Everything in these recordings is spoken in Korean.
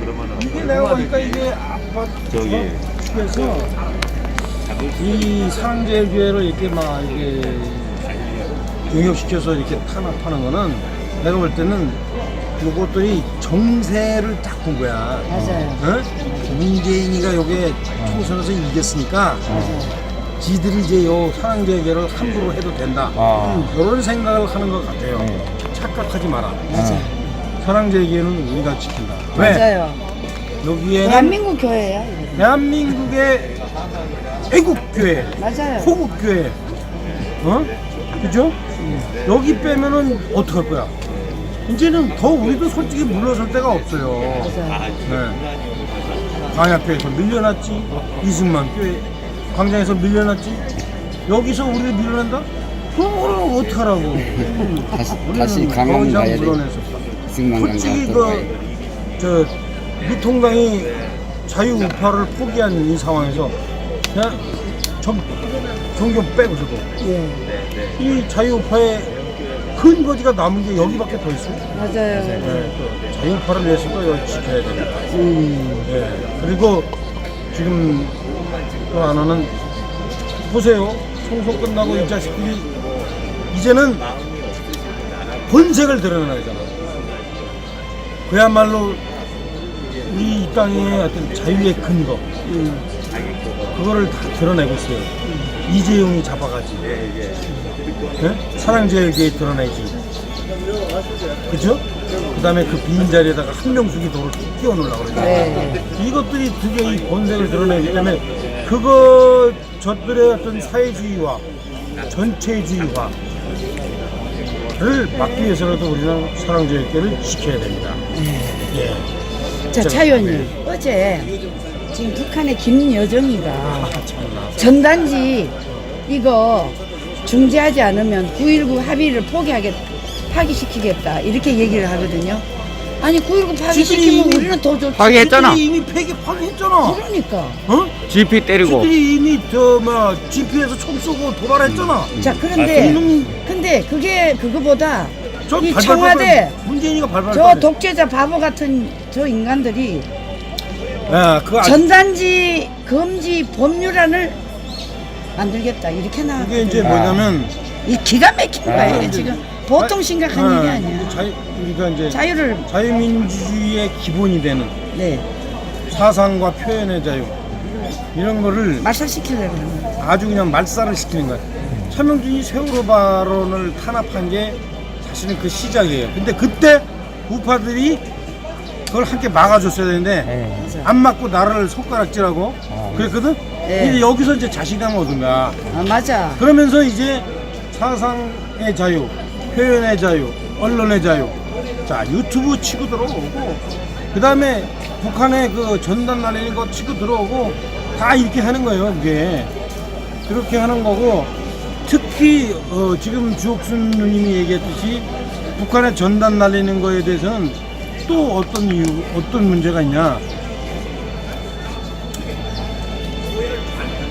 그러면은 이게 내가 보니까 이게 아파트 저기 측에서 이 사랑제일교회를 이렇게 막 이게 용역시켜서 이렇게 탄압하는 거는 내가 볼 때는 요것들이 정세를 딱 본 거야. 맞아요. 어? 문재인이가 요게 총선에서 이겼으니까 지들이 이제 요 사랑제일교회를 함부로 해도 된다. 아. 이런 생각을 하는 것 같아요. 착각하지 마라. 사랑제일교회는 우리가 지킨다. 왜? 맞아요. 여기에는 대한민국 교회야. 이거. 대한민국의 애국교회, 맞아요. 호국교회, 어? 그죠? 여기 빼면은 어떡할 거야? 이제는 더 우리도 솔직히 물러설 데가 없어요. 맞아요. 네. 광야교회에서 밀려났지, 이승만 교회, 광장에서 밀려났지, 여기서 우리를 밀려난다? 그럼 우리는 어떡하라고? 다시 우리는 다시 더 강원 이상 가야 돼. 승만 솔직히 강가 또 그, 저, 미통당이 자유우파를 포기한 이 상황에서 그냥 정, 종교 빼고서도 예. 이 자유우파의 근거지가 남은 게 여기밖에 더 있어요. 맞아요. 네, 자유우파를 위해서도 여기 지켜야 됩니다. 음. 예. 그리고 지금 또 하나는 보세요. 총선 끝나고 이 자식들이 이제는 본색을 드러내잖아. 그야말로 우리 이 땅의 어떤 자유의 근거, 그거를 다 드러내고 있어요. 이재용이 잡아가지. 예? 사랑제일교회 드러내지. 그죠? 그 다음에 그 빈 자리에다가 한명숙이 돌을 끼워 놓으려고 그러죠. 네. 이것들이 드디어 이 본색을 드러내기 때문에 그거 저들의 어떤 사회주의와 전체주의화를 막기 위해서라도 우리는 사랑제일교회를 지켜야 됩니다. 예. 자, 차 의원님. 어제 지금 북한의 김여정이가 아. 전단지 이거 중지하지 않으면 9.19 합의를 포기하겠, 파기시키겠다. 이렇게 얘기를 하거든요. 아니, 9.19 파기시키면 지들이 우리는 더 좋지. 파기했잖아. 지들이 이미 폐기 파기했잖아. 그러니까. 어? GP 때리고 지들이 이미 저뭐 GP에서 총 쏘고 도발했잖아. 자, 그런데, 그놈 근데 그게 그거보다 저 이 발발 청와대 문재인이가 발발 저. 독재자 바보 같은 저 인간들이 야, 그 아직 전단지 금지 법률안을 만들겠다. 이렇게 나왔 그게 이제 뭐냐면 이 기가 막힌 거야 이게 이제 지금. 보통 심각한 아, 일이 아니야. 자유, 우리가 이제 자유를 자유민주주의의 기본이 되는 네. 사상과 표현의 자유. 이런 거를 말살시키려고 거야. 아주 그냥 말살을 시키는 거야. 차명준이 세월호 발언을 탄압한 게 사실은 그 시작이에요. 근데 그때 우파들이 그걸 함께 막아줬어야 되는데 맞아. 안 맞고 나를 손가락질하고 그랬거든. 네. 이제 여기서 이제 자신감 얻은 거야. 아 맞아 그러면서 이제 사상의 자유, 표현의 자유, 언론의 자유, 자 유튜브 치고 들어오고 그 다음에 북한의 그 전단 날리는 거 치고 들어오고 다 이렇게 하는 거예요. 그게 그렇게 하는 거고 특히 어, 지금 주옥순 누님이 얘기했듯이 북한의 전단 날리는 거에 대해서는 또 어떤 이유, 어떤 문제가 있냐?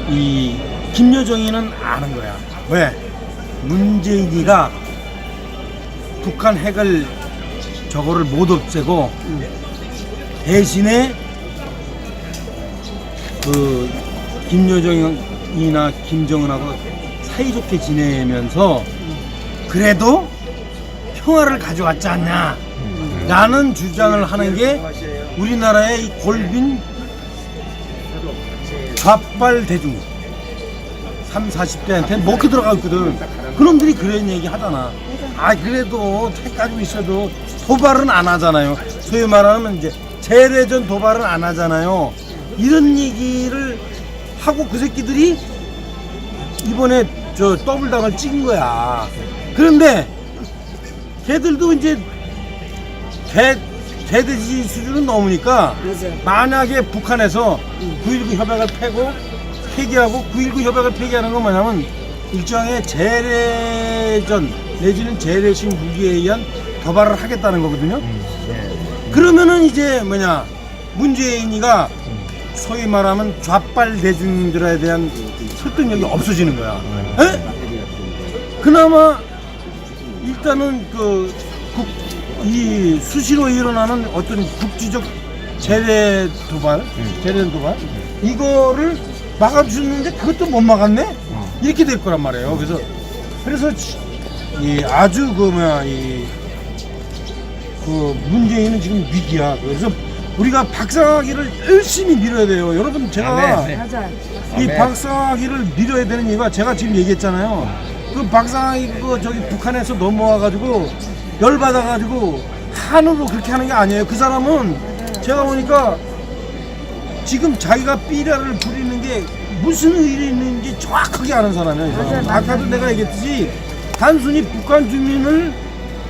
이 김여정이는 아는 거야. 왜? 문재인이가 북한 핵을 저거를 못 없애고 대신에 그 김여정이나 김정은하고 사이좋게 지내면서 그래도 평화를 가져왔지 않냐 라는 주장을 하는 게 우리나라의 이 골빈 좌빨 대중 3, 40대한테 먹혀 들어가 있거든. 그놈들이 그런 얘기 하잖아. 아, 그래도 책 가지고 있어도 도발은 안 하잖아요. 소위 말하면 이제 재래전 도발은 안 하잖아요. 이런 얘기를 하고 그 새끼들이 이번에 저 더블 당을 찍은 거야. 그런데 걔들도 이제 개, 개돼지 수준은 넘으니까 맞아 만약에 북한에서 9.19 협약을 폐고 폐기하고 9.19 협약을 폐기하는 건 뭐냐면 일종의 재래전 내지는 재래식 무기에 의한 도발을 하겠다는 거거든요. 그러면은 이제 뭐냐 문재인이가 소위 말하면 좌빨 대중들에 대한 설득력이 없어지는 거야. 에? 그나마 일단은 그 국, 이 수시로 일어나는 어떤 국지적 재래 도발, 재래 도발 이거를 막아주는데 그것도 못 막았네? 이렇게 될 거란 말이에요. 그래서 그래서 지- 이 아주 그 뭐야 이그 문재인은 지금 위기야. 그래서 우리가 박상하기를 열심히 밀어야 돼요. 여러분 제가 맞아. 이 박상하기를 밀어야 되는 이유가 제가 지금 얘기했잖아요. 그 박상하기 그 저기 북한에서 넘어와가지고 열 받아가지고 한으로 그렇게 하는 게 아니에요. 그 사람은 제가 보니까 지금 자기가 삐라를 부리는 게 무슨 의리 있는지 정확하게 아는 사람이에요. 이 사람은. 아까도 내가 얘기했듯이 단순히 북한 주민을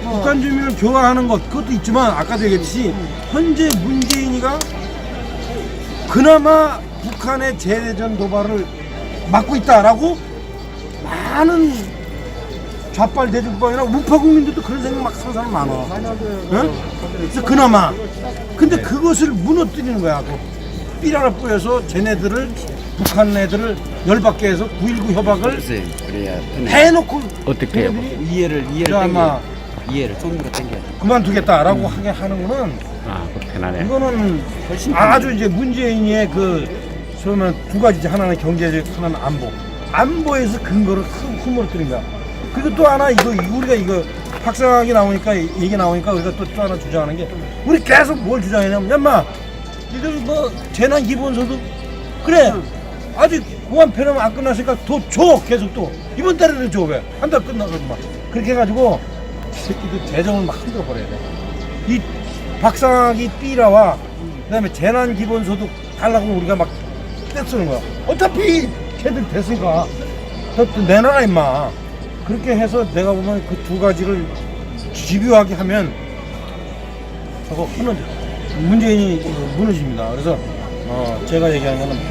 북한 주민을 교화하는 것 그것도 있지만 아까도 얘기했듯이 현재 문재인이가 그나마 북한의 재래전 도발을 막고 있다라고 많은 좌빨 대중방이나 우파 국민들도 그런 생각 막 하는 사람 많아. 응? 그래서 그나마 근데 그것을 무너뜨리는 거야. 그 삐라를 뿌려서 쟤네들을 북한 애들을 열받게 해서 9.19 협박을 그래야. 해놓고 어떻게 해요? 이해를 이해를 저 아마 이해를 손으로 당겨. 그만두겠다라고 하게 하는 거는 아, 그 편하네. 이거는 아주 이제 문재인의 그 그러면 두 가지지 하나는 경제적 하나는 안보. 안보에서 근거를 큰 흐물뜨린 거야. 그리고 또 하나 이거 우리가 이거 박상학이 나오니까 얘기 나오니까 우리가 또, 또 하나 주장하는 게 우리 계속 뭘 주장했냐면 야마 니들 뭐 재난 기본소득 그래. 아직 공안 편하면 안 끝났으니까 더 줘 계속 또. 이번 달에는 줘왜한 달 끝나가지고 막. 그렇게 해가지고 이 새끼들 재정을 막 흔들어 버려야 돼 이 박상학이 삐라와 그다음에 재난 기본소득 달라고 우리가 막 떼쓰는 거야. 어차피 걔들 됐으니까 더 내놔라 임마. 그렇게 해서 내가 보면 그 두 가지를 집요하게 하면 저거 무너져. 문재인이 무너집니다. 그래서 어 제가 얘기하는 거는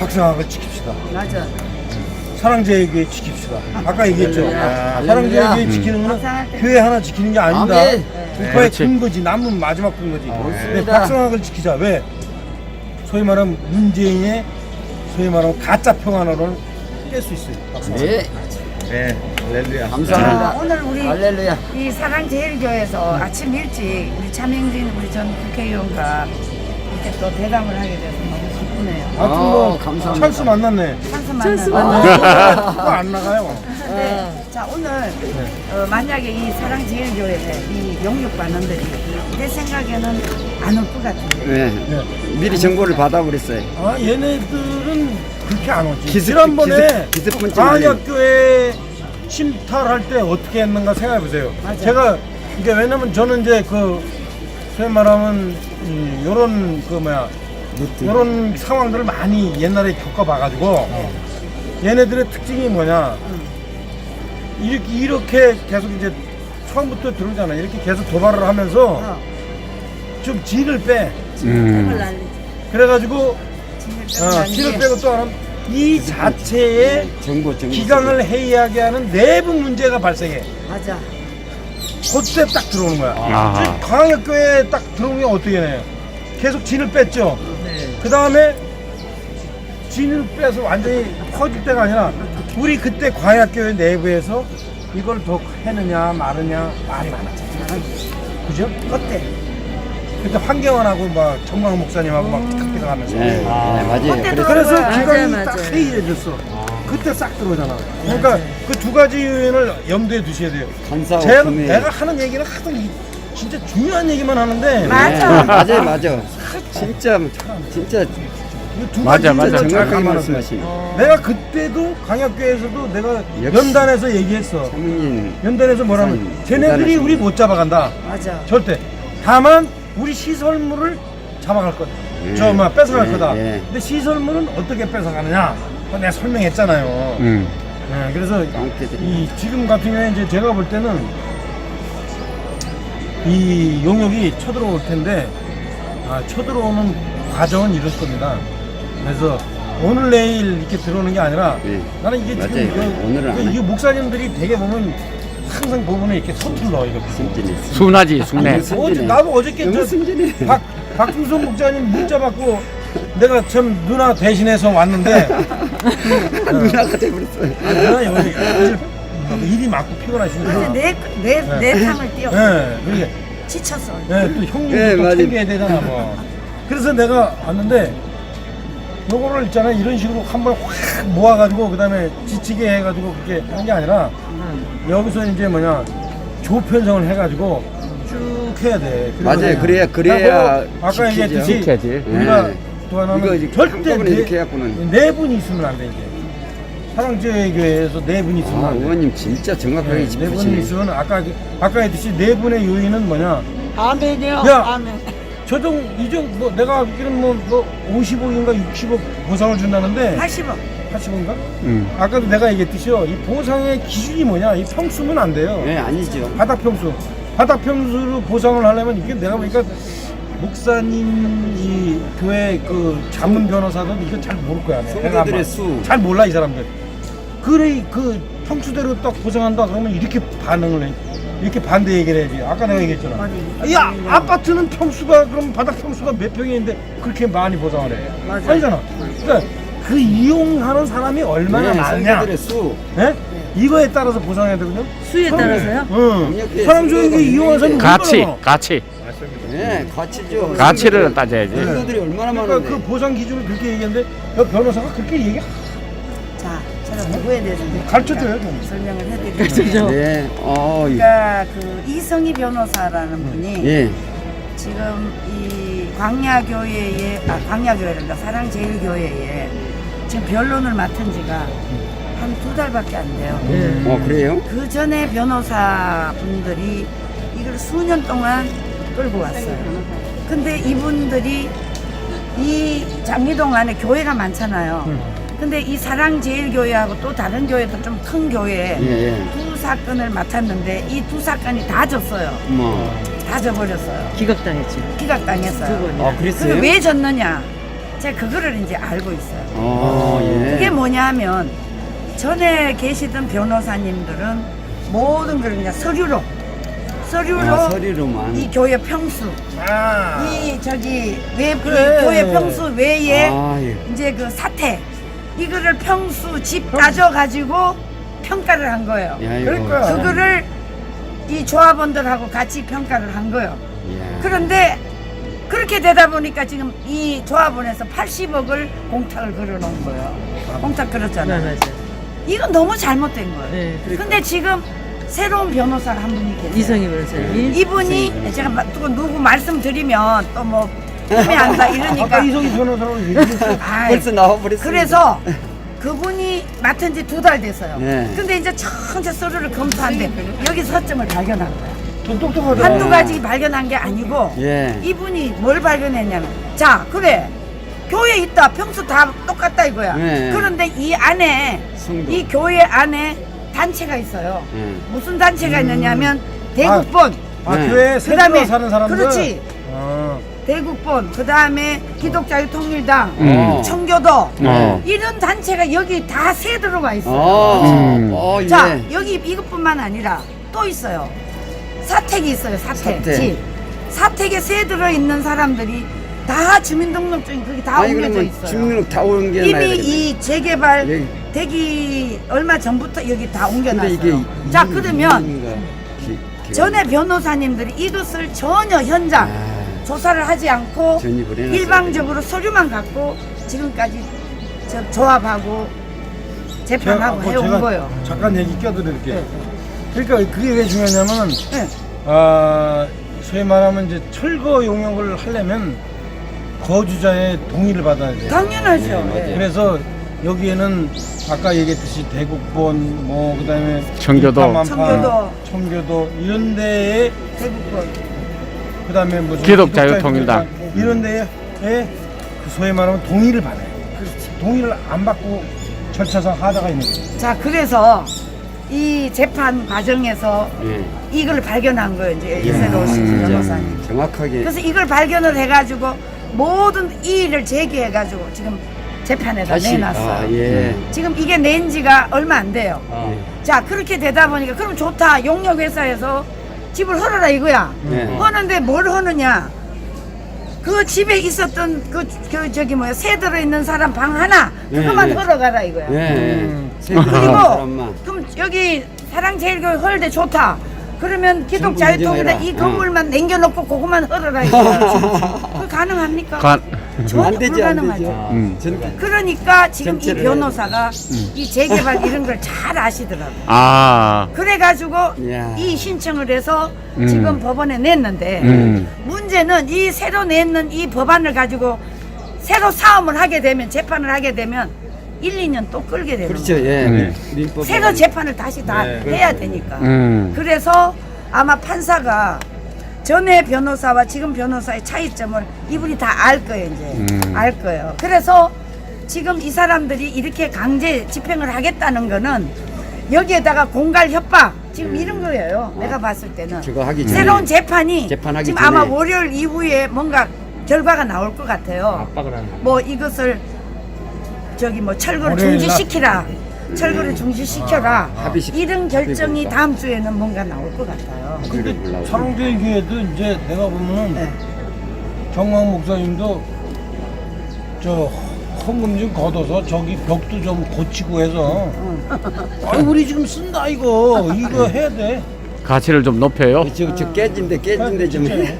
박상학을 지킵시다. 맞아. 사랑제에게 지킵시다. 아까 얘기했죠. 할렐루야. 사랑제에게 지키는 때- 교회 하나 지키는 게 아니다. 아멘. 우파의 그렇지. 근거지. 남은 마지막 근거지. 근데 그렇습니다. 박상학을 지키자. 왜? 소위 말하면 문재인의 소위 말하면 가짜 평안을 깰 수 있어요. 박상학. 네. 네. 할렐루야. 자, 감사합니다. 오늘 우리 할렐루야. 이 사랑제일교회에서 아침 일찍 우리 차명진 우리 전 국회의원과 이렇게 또 대담을 하게 돼서 너무 네요. 하여튼 뭐 어, 감사합니다. 찬스 만났네. 찬스 만나서. 그거 안 나가요. 네. 자 오늘 어, 만약에 이 사랑제일교회 이 영육반원들이 내 생각에는 안 올 것 같은데. 네. 네. 미리 정보를 받아버렸어요. 아 얘네들은 그렇게 안 오지. 기습- 지난번에 기습- 기습분쟁이- 광역교회 침탈할 때 어떻게 했는가 생각해 보세요. 맞아요. 제가 이게 왜냐면 저는 이제 그 소위 말하면 이 요런 그 뭐야 요런 상황들을 많이 옛날에 겪어봐가지고 얘네들의 특징이 뭐냐 이렇게 이렇게 계속 이제 처음부터 들어오잖아. 이렇게 계속 도발을 하면서 어, 좀 진을 빼. 을 음. 그래가지고 진을 어, 빼고 난 빼고 또 하나는 이 자체에 정보 정보. 기강을 해이하게 하는 내부 문제가 발생해. 맞아. 그때 딱 들어오는 거야. 아하. 지금 광역교회에 딱 들어오는 게 어떻게 해요? 계속 진을 뺐죠. 그 다음에 진을 빼서 완전히 퍼질 때가 아니라 우리 그때 광역교회 내부에서 이걸 더 해느냐 마느냐 말이 많았잖아. 그죠? 어때? 그때 황경원하고 막 정광 목사님하고 막 탁탁 하면서. 네, 네, 맞아요. 그래서 그래서 맞아요, 기강이 맞아요. 딱 해이해졌어. 그때 싹 들어오잖아. 그러니까 그 두 가지 요인을 염두에 두셔야 돼요. 간사하고 제가. 내가 하는 얘기는 항상 이- 진짜 중요한 얘기만 하는데 맞아. 네, 맞아요, 맞아. 진짜 진짜 이두 맞아, 가지 맞아. 잘 정확하게. 말씀하시네. 내가 그때도 광역교회에서도 내가 역시. 연단에서 얘기했어. 연단에서 뭐라면 쟤네들이. 우리 못 잡아간다. 맞아. 절대. 다만 우리 시설물을 잡아갈 거다. 예. 저뭐 뺏어갈 예, 거다. 예. 근데 시설물은 어떻게 뺏어가느냐? 그거 내가 설명했잖아요. 음. 네, 그래서 깡패들이. 이 지금 같은 경우에 이제 제가 볼 때는 이 용역이 쳐들어올 텐데 아, 쳐들어오는 과정은 이럴 겁니다. 그래서 오늘 내일 이렇게 들어오는 게 아니라 네. 나는 이게 맞아요. 지금 이거, 오늘은 안 이거, 해. 이거 목사님들이 되게 보면 항상 보면 이렇게 서툴러 이거. 승진이. 순하지, 순해. 아니, 승진해. 어제 나도 어저께 너무 저 승진해. 박 박중선 목사님 문자 받고 내가 참 누나 대신해서 왔는데 누나가 돼버렸어요. 아, 누나 여기 사실 일이 많고 피곤하시니까. 내, 내, 내 탕을 띄워. 네, 그러게 지쳤어. 예, 또 형님도 예, 또 맞아요. 챙겨야 되잖아 뭐. 그래서 내가 왔는데 요거를 있잖아 이런 식으로 한 번 확 모아가지고 그다음에 지치게 해가지고 그렇게 한 게 아니라 여기서 이제 뭐냐 조편성을 해가지고 쭉 해야 돼. 맞아요. 그래야- 그래야 아까 지키죠. 얘기했듯이 지켜야지. 우리가 네. 또 하나는 절대 한꺼번에 네, 이렇게 해갖고는. 네 분이 있으면 안 돼 이제. 사랑제교회에서 네 분이 있으면 아. 의원님 진짜 정확하게 네, 네 분이 짚으시네. 있으면 아까 아까 했듯이 네 분의 요인은 뭐냐? 아멘이요. 야! 아멘. 저정 이정 뭐 내가 알기로는 뭐, 뭐 50억인가 60억 보상을 준다는데 80원. 80억인가? 음. 아까도 내가 얘기했듯이요. 이 보상의 기준이 뭐냐? 이 평수면 안 돼요. 네, 아니죠. 바닥 평수. 바닥 평수로 보상을 하려면 이게 내가 보니까 목사님 이 교회 그 자문 변호사도 이거 잘 모를 거야. 내가 성도들의. 수. 잘 몰라 이 사람들. 그래 그 평수대로 딱 보상한다 그러면 이렇게 반응을 해. 이렇게 반대 얘기를 해야지. 아까 내가 얘기했잖아. 맞아요. 야 아파트는 평수가 그럼 바닥 평수가 몇 평인데 그렇게 많이 보상을 해. 맞아요. 아니잖아. 그러니까 그 이용하는 사람이 얼마나 네, 많냐. 수. 예? 이거에 따라서 보상해야 되거든요. 수에 따라서요? 응. 사람 중에 성도가 이용하는 사람이. 가치, 얼마나 많아. 가치. 네, 가치죠. 가치를 따져야지. 성도들이 얼마나 그러니까 많은데. 그 보상 기준을 그렇게 얘기했는데 여 변호사가 그렇게 얘기 자, 누구에 대해서 이제 가르쳐줘요, 좀. 설명을 해드리면 네, 어, 이- 그러니까 그 이성희 변호사라는 분이 예, 지금 이 광야교회에 아 광야교회란다 사랑제일교회에 지금 변론을 맡은 지가 한 두 달밖에 안 돼요. 어 그래요? 그 전에 변호사 분들이 이걸 수년 동안 끌고 왔어요. 근데 이분들이 이 장리동 안에 교회가 많잖아요. 근데 이 사랑제일교회하고 또 다른 교회도 좀 큰 교회 예, 예. 두 사건을 맡았는데 이 두 사건이 다 졌어요. 뭐, 다 져버렸어요. 기각당했지. 기각당했어요. 두 번이나. 어 그랬어요? 왜 졌느냐? 제가 그거를 이제 알고 있어요. 어, 예. 그게 뭐냐면 전에 계시던 변호사님들은 모든 걸 그냥 서류로 서류로 아, 서류로만. 이 교회 평수 아. 이 저기 외 그래. 이 교회 평수 외에 아, 예. 이제 그 사태 이거를 평수 집 따져 가지고 평가를 한 거예요. 야, 이거. 그럴 거야. 그거를 이 조합원들하고 같이 평가를 한 거예요. 예. 그런데 그렇게 되다 보니까 지금 이 조합원에서 80억을 공탁을 걸어놓은 거예요. 공탁 네, 걸었잖아요. 맞아. 이건 너무 잘못된 거예요. 네, 그러니까. 근데 지금 새로운 변호사가 한 분이 계세요. 이성희 변호사님. 이분이 제가 마- 누구 말씀드리면 또 뭐 패배한다 아까 이러니까 이성희 변호사라고 얘기했어. 아이, 벌써 나와버렸어요. 그래서 그분이 맡은 지 두 달 됐어요. 네. 근데 이제 천체 서류를 검토한데 여기 서점을 발견한 거야. 좀 똑똑하다. 한두 가지 발견한 게 아니고 예. 이분이 뭘 발견했냐면 자 그래 교회 있다 평수 다 똑같다 이거야 네. 그런데 이 안에 성도. 이 교회 안에 단체가 있어요 예. 무슨 단체가 있느냐면 대국본 아, 네. 교회 그다음에- 새로 사는 사람들. 그렇지. 아. 대국본 그 다음에 기독자유통일당 음. 청교도 어. 이런 단체가 여기 다 세 들어가 있어요 어, 음. 어, 예. 자 여기 이것뿐만 아니라 또 있어요 사택이 있어요 사택 사택. 집 사택에 세 들어 있는 사람들이 다 주민등록증이 거기 다 아니 옮겨져 그러면 있어요 주민록 다 옮겨놔야 이미 되겠네. 이 재개발 여기. 되기 얼마 전부터 여기 다 근데 옮겨놨어요 이게 자 이- 그러면 이인가 기- 기가- 전에 변호사님들이 이것을 전혀 현장 아, 조사를 하지 않고 일방적으로 서류만 갖고 지금까지 저 조합하고 재판하고 제가- 해온 제가 거예요 잠깐 얘기 껴드릴게요. 네. 그러니까 그게 왜 중요하냐면 네. 아, 소위 말하면 이제 철거 용역을 하려면 거주자의 동의를 받아야 돼요. 당연하죠 네. 예. 그래서 여기에는 아까 얘기했듯이 대국본 뭐 그다음에 청교도. 청교도. 청교도 이런 데에 대국본 그다음에 무슨 기독자유통일당. 기독 자유통일당 이런 데에 그 소위 말하면 동의를 받아요. 그렇지. 동의를 안 받고 절차상 하다가 있는 거예요. 자 그래서 이 재판 과정에서 예. 이걸 발견한 거예요 이제 예. 이세로 씨 진짜 변호사님 정확하게 그래서 이걸 발견을 해가지고 모든 이 일을 제기해가지고 지금 재판에다 다시 내놨어요 아, 예. 지금 이게 낸 지가 얼마 안 돼요 아. 자 그렇게 되다 보니까 그럼 좋다 용역 회사에서 집을 헐어라 이거야 네. 허는데 뭘 허느냐 그 집에 있었던 그, 그 저기 뭐야 새 들어 있는 사람 방 하나 그것만 네, 네. 헐어가라 이거야 예. 음. 그리고. 그럼 여기 사랑제일교회 헐대 좋다 그러면 기독 자유통일당. 이 건물만 남겨놓고 그것만 헐어라 이거. 그 가능합니까? 관, 전혀 안 되지 안 불가능하죠. 되지. 음. 전- 그러니까 지금 이 변호사가 이 재개발 이런 걸 잘 아시더라고. 아, 그래가지고 이야. 이 신청을 해서 음. 지금 법원에 냈는데 음. 문제는 이 새로 냈는 이 법안을 가지고 새로 사업을 하게 되면 재판을 하게 되면 1, 2년 또 끌게 되는 그렇죠. 거예요. 예. 음. 민법. 새로 재판을 다시 다 네. 해야 되니까. 음. 그래서 아마 판사가 전에 변호사와 지금 변호사의 차이점을 이분이 다 알 거예요 이제 음. 알 거예요. 그래서 지금 이 사람들이 이렇게 강제 집행을 하겠다는 거는 여기에다가 공갈 협박 지금 이런 거예요. 내가 봤을 때는 하기 전에. 새로운 재판이 재판하기 지금 전에. 아마 월요일 이후에 뭔가 결과가 나올 것 같아요. 뭐 이것을 저기 뭐 철거를 월요일 날. 중지시키라. 철거를 중지시켜라. 합의식- 이런 결정이? 다음 주에는 뭔가 나올 것 같아요. 그래 몰라. 사롱교회 교회도 이제 내가 보면은 네. 정광 목사님도 저 헌금 좀 걷어서 저기 벽도 좀 고치고 해서 아 우리 지금 쓴다 이거 이거 해야 돼. 가치를 좀 높여요. 저, 저 깨진데 깨진데 좀. 해.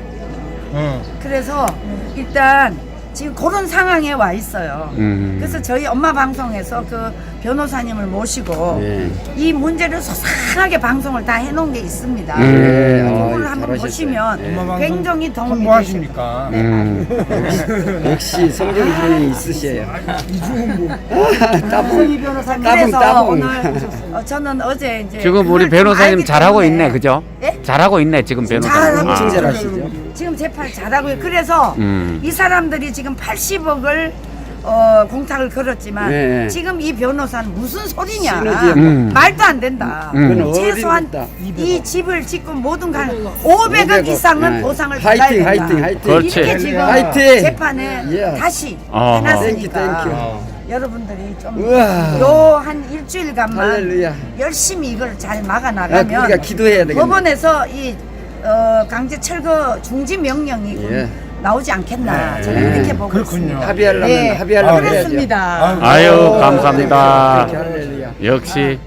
응. 그래서 일단 지금 그런 상황에 와 있어요. 음. 그래서 저희 엄마 방송에서 그 변호사님을 모시고 네. 이 문제를 소상하게 방송을 다 해놓은 게 있습니다. 음. 네. 그걸 어, 한번 잘하셨어요. 보시면 예. 엄마 방송 굉장히 도움이 되실 홍보하십니까? 음. 역시 성경주의 있으셔요. 따봉. 이승희 변호사님 따봉, 그래서 따봉. 오늘 어, 저는 어제 이제 지금 우리 그걸 좀 변호사님 알기 잘하고 때문에 있네, 그죠? 예? 잘하고 있네, 지금 변호사님. 잘하고 아. 엄청 잘하시죠. 지금 재판 잘하고요. 그래서 음. 이 사람들이 지금 80억을 어, 공탁을 걸었지만 네. 지금 이 변호사는 무슨 소리냐 시너지야. 음. 말도 안 된다. 음. 그건 최소한. 이 집을 짓고 모든 간 500억 500억. 이상은 네. 보상을 받아야 된다. 화이팅, 화이팅. 그렇지. 이렇게 지금 화이팅. 재판에 예. 다시 어허. 해놨으니까 땡큐, 여러분들이 좀 우와. 요한 일주일간만 할렐루야. 열심히 이걸 잘 막아 아, 나가면 우리가 기도해야 되겠네. 법원에서 이 어, 강제 철거 중지 명령이 예. 나오지 않겠나 네. 저는 이렇게 보고 그렇군요. 있습니다. 합의하려면 네, 합의하려면 해야죠. 그렇습니다. 아유, 감사합니다. 땡큐, 할렐루야. 역시,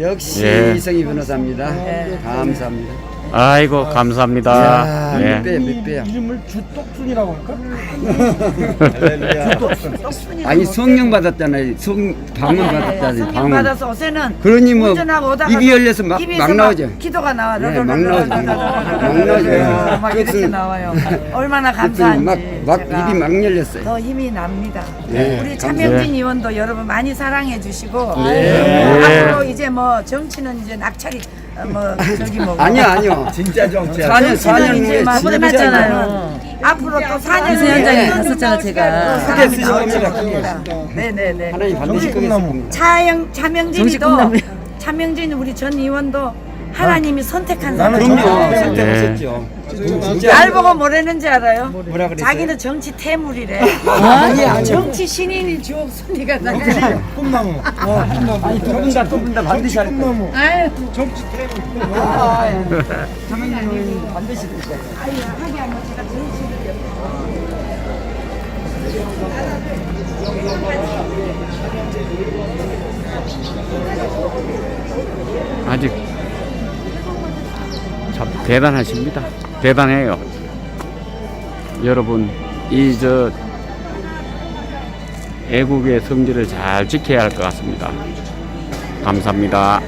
역시 예. 이성희 변호사입니다. 네. 감사합니다. 아이고, 감사합니다. 이야, 예. 몇 배, 몇 배야. 이름을 주똑순이라고 할까? 떡순이도 아니 못 성령 받았잖아요. 성 방언 네, 받았잖아요. 성령 방언. 받아서 어제는 그러니 뭐 운전하고 오다가 입이 열려서 막- 입에서 막 나오죠. 기도가 나와. 네, 막 나오죠. 막 나오죠. 막 이렇게 그것은- 나와요. 얼마나 그랬더니 감사한지. 막, 막 제가 입이 막 열렸어요. 더 힘이 납니다. 네, 우리. 차명진 의원도 여러분 많이 사랑해 주시고 네. 뭐 네. 앞으로 이제 뭐 정치는 이제 낙찰이 어, 뭐 저기 뭐 아니요, 아니요. 진짜 정치야. 4년, 4년 이제 후에 막 진짜 끝났잖아요. 앞으로 또 4년 이세 현장에 네. 갔었잖아 제가. 사람이 쓰실 겁니다. 네네네. 하나님 반드시. 차영 차명진이도 정식. 차명진 우리 전 의원도 하나님이 선택한 나는 사람. 그럼요. 네. 선택하셨죠. 날 보고 뭐랬는지 알아요? 뭐라 그랬어요? 자기는 정치 태물이래. 아니야. 정치 신인이 주옥 순위가 나가요. 꿈나무. 어, 꿈나무. 아니 두 분다 두 분다 반드시 할 거예요. 꿈나무. 아유, 정치 테이블. 반드시 드셔야 돼요. 아유, 하게 하면 제가 정치를 아직 참 대단하십니다. 대단해요. 여러분, 이 저 애국의 성질을 잘 지켜야 할 것 같습니다. 감사합니다.